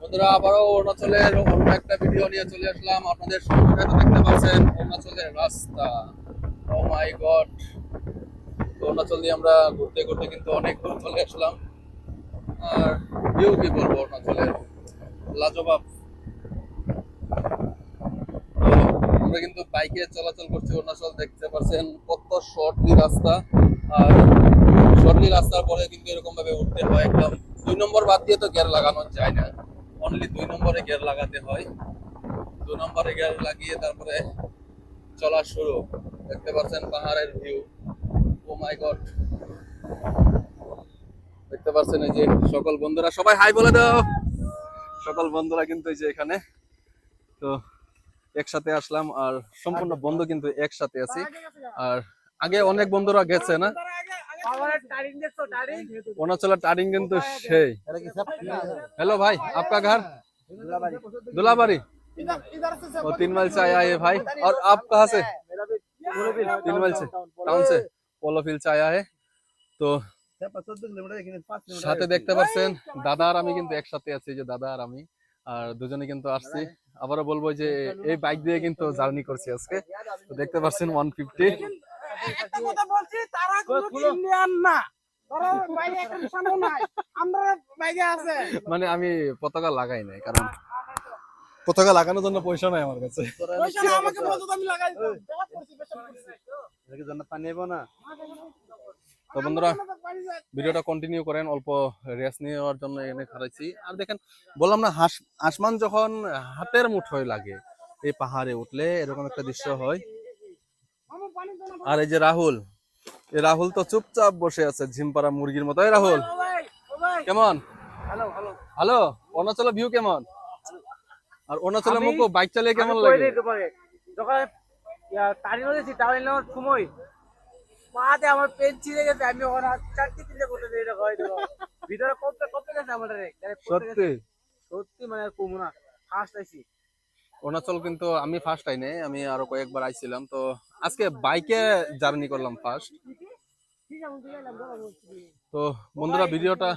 বন্ধুরা, আবারও অরুণাচলের অন্য একটা ভিডিও নিয়ে চলে আসলাম। আপনাদের সঙ্গে তো দেখতে পাচ্ছেন অরুণাচলের রাস্তা। ও মাই গড অরুণাচল দিয়ে আমরা ঘুরতে ঘুরতে কিন্তু অনেক দূর চলে আসলাম। আর ভিউ কি বলব অরুণাচলের? লাজবাব। আমরা কিন্তু বাইকে চলাচল করছি অরুণাচল, দেখতে পাচ্ছেন কত শর্টলি রাস্তা। আর শর্টলি রাস্তার পরে কিন্তু এরকম ভাবে উঠতে হয়। একদম দুই নম্বর বাদ দিয়ে তো গিয়ার লাগানো যায় না। অনলি দুই নম্বরে গিয়ার লাগাতে হয়। দুই নম্বরে গিয়ার লাগিয়ে তারপরে চলা শুরু। দেখতে পাচ্ছেন পাহাড়ের ভিউ ও মাই গড দেখতে পাচ্ছেন এই যে সকল বন্ধুরা, সবাই হাই বলে দাও। সকল বন্ধুরা কিন্তু এই যে এখানে। তো একসাথে আসলাম আর সম্পূর্ণ বন্ধু কিন্তু একসাথে আছি। আর আগে অনেক বন্ধুরা গেছে না? অরুণাচলের টারিং কিন্তু সেই हेलो भाई आपका घर दुलाबारी वो तीन माइल से आया है भाई और आप कहाँ से तीन माइल से टाउन से पोलो फील्ड से आया है তো সাথে দেখতে পাচ্ছেন দাদা আর আমি কিন্তু একসাথে আছি যে দাদা আর আমি আর দুজনে কিন্তু আসছি আবারও বলবো যে এই বাইক দিয়ে কিন্তু জার্নি করছি আজকে তো দেখতে পাচ্ছেন ওয়ান ফিফটি একটা কথা বলছি তারা কোনো ইন্ডিয়ান না। তারা বাইরে এখন সামনে নাই। আমরা বাইরে আছে। মানে আমি পতাকা লাগাই নাই কারণ পতাকা লাগানোর জন্য পয়সা নাই আমার কাছে। না? আমাকে বলতো তো বন্ধুরা ভিডিওটা কন্টিনিউ করেন অল্প রেস্ট নেওয়ার জন্য এনে খারাইছি। আর দেখেন বললাম না হাস আসমান যখন হাতের মুঠোয় লাগে এই পাহাড়ে উঠলে এরকম একটা দৃশ্য হয়। আর এই যে রাহুল এই রাহুল তো চুপচাপ বসে আছে ঝিমপাড়া মুরগির মতো। এই রাহুল কেমন? হ্যালো অরুণাচলের ভিউ কেমন? আর অরুণাচলের মুখ বাইক চালিয়ে কেমন লাগে? সময় পাতে আমার পেন ছিঁড়ে গেছে আমি ওখানে চারটি তিনটে করতে দিয়ে দেখো হয়তো ভিতরে কপতে কপতে গেছে আমার সত্যি? সত্যি মানে আর কমু না। ফার্স্ট আইছি। অরুণাচল কিন্তু আমি ফার্স্ট আইনে, আমি আরও কয়েকবার আইছিলাম, তো আজকে বাইকে জার্নি করলাম ফার্স্ট তো বন্ধুরা, ভিডিওটা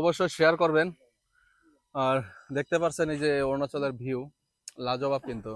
অবশ্যই শেয়ার করবেন। আর দেখতে পারছেন এই যে অরুণাচলের ভিউ লাজবাব কিন্তু।